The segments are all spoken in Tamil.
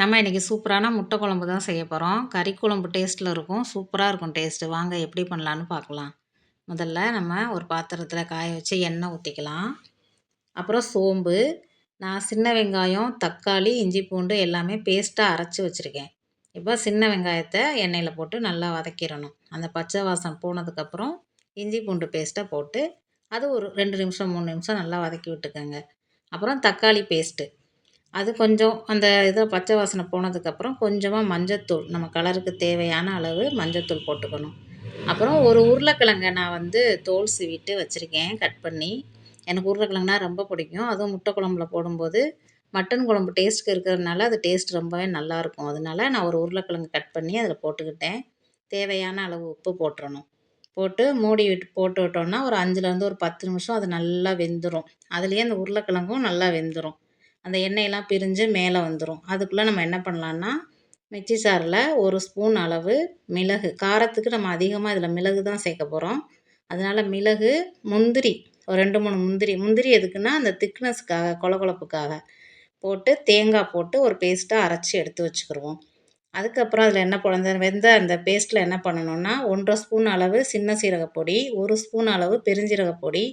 நம்ம இன்றைக்கி சூப்பரான முட்டை குழம்பு தான் செய்ய போகிறோம் கறி குழம்பு டேஸ்ட்டில் இருக்கும். சூப்பராக இருக்கும் டேஸ்ட்டு வாங்க எப்படி பண்ணலான்னு பார்க்கலாம். முதல்ல நம்ம ஒரு பாத்திரத்தில் காய வச்சு எண்ணெய் ஊற்றிக்கலாம் அப்புறம் சோம்பு நான் சின்ன வெங்காயம் தக்காளி இஞ்சி பூண்டு எல்லாமே பேஸ்ட்டாக அரைச்சி வச்சுருக்கேன். இப்போ சின்ன வெங்காயத்தை எண்ணெயில் போட்டு நல்லா வதக்கிடணும். அந்த பச்சை வாசம் போனதுக்கப்புறம் இஞ்சி பூண்டு பேஸ்ட்டை போட்டு அது ஒரு ரெண்டு நிமிஷம் மூணு நிமிஷம் நல்லா வதக்கி விட்டுக்கோங்க. அப்புறம் தக்காளி பேஸ்ட்டு அது கொஞ்சம் அந்த இதை பச்சை வாசனை போனதுக்கப்புறம் கொஞ்சமாக மஞ்சத்தூள் நம்ம கலருக்கு தேவையான அளவு மஞ்சத்தூள் போட்டுக்கணும். அப்புறம் ஒரு உருளைக்கிழங்க நான் வந்து தோல் சீவிட்டு வச்சுருக்கேன் கட் பண்ணி. எனக்கு உருளைக்கிழங்குனா ரொம்ப பிடிக்கும். அதுவும் முட்டை குழம்புல போடும்போது மட்டன் குழம்பு டேஸ்ட்டுக்கு இருக்கிறதுனால அது டேஸ்ட் ரொம்பவே நல்லாயிருக்கும் அதனால நான் ஒரு உருளைக்கிழங்கு கட் பண்ணி அதில் போட்டுக்கிட்டேன். தேவையான அளவு உப்பு போட்டுறணும். போட்டு மூடி விட்டு போட்டு விட்டோம்னா ஒரு அஞ்சுலேருந்து ஒரு பத்து நிமிஷம் அது நல்லா வெந்துடும் அதுலேயே அந்த உருளைக்கிழங்கும் நல்லா வெந்துடும் அந்த எண்ணெயெல்லாம் பிரிஞ்சு மேலே வந்துடும் அதுக்குள்ளே நம்ம என்ன பண்ணலான்னா மிக்சி சாரில் ஒரு ஸ்பூன் அளவு மிளகு காரத்துக்கு நம்ம அதிகமாக இதில் மிளகு தான் சேர்க்க போகிறோம் அதனால் மிளகு முந்திரி ஒரு ரெண்டு மூணு முந்திரி முந்திரி எதுக்குன்னா அந்த திக்னஸ்க்காக கொல கொழப்புக்காக போட்டு தேங்காய் போட்டு ஒரு பேஸ்ட்டாக அரைச்சி எடுத்து வச்சுக்கிடுவோம் அதுக்கப்புறம் அதில் என்ன பண்ண வெந்த அந்த பேஸ்ட்டில் என்ன பண்ணணுன்னா ஒன்றரை ஸ்பூன் அளவு சின்ன சீரகப்பொடி ஒரு ஸ்பூன் அளவு பெருஞ்சீரகப்பொடி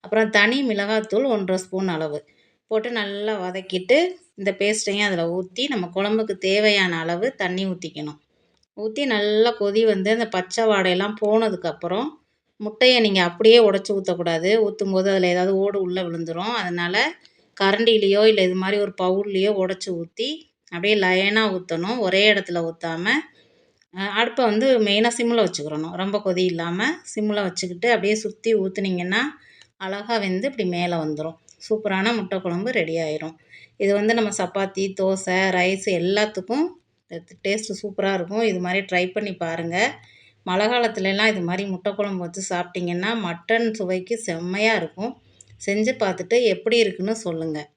அப்புறம் தனி மிளகாத்தூள் ஒன்றரை ஸ்பூன் அளவு. போட்டு நல்லா வதக்கிட்டு இந்த பேஸ்ட்டையும் அதில் ஊற்றி நம்ம குழம்புக்கு தேவையான அளவு தண்ணி ஊற்றிக்கணும் ஊற்றி நல்லா கொதி வந்து அந்த பச்சை வாடையெல்லாம் போனதுக்கப்புறம் முட்டையை நீங்கள் அப்படியே உடச்சி ஊற்றக்கூடாது ஊற்றும் போது அதில் ஏதாவது ஓடு உள்ளே விழுந்துடும் அதனால் கரண்டிலேயோ இல்லை இது மாதிரி ஒரு பவுல்லையோ உடச்சி ஊற்றி அப்படியே லைனாக ஊற்றணும் ஒரே இடத்துல ஊற்றாமல் அடுப்பை வந்து மெயினாக சிம்மில் வச்சுக்கிறணும். ரொம்ப கொதி இல்லாமல் சிம்மில் வச்சுக்கிட்டு அப்படியே சுற்றி ஊற்றுனீங்கன்னா அழகாக வெந்து இப்படி மேலே வந்துடும் சூப்பரான முட்டை குழம்பு ரெடி ஆயிரும். இது வந்து நம்ம சப்பாத்தி தோசை ரைஸ் எல்லாத்துக்கும் டேஸ்ட்டு சூப்பராக இருக்கும். இது மாதிரி ட்ரை பண்ணி பாருங்கள் மழை காலத்துலலாம் இது மாதிரி முட்டை குழம்பு வச்சு சாப்பிட்டிங்கன்னா மட்டன் சுவைக்கு செம்மையாக இருக்கும். செஞ்சு பார்த்துட்டு எப்படி இருக்குன்னு சொல்லுங்கள்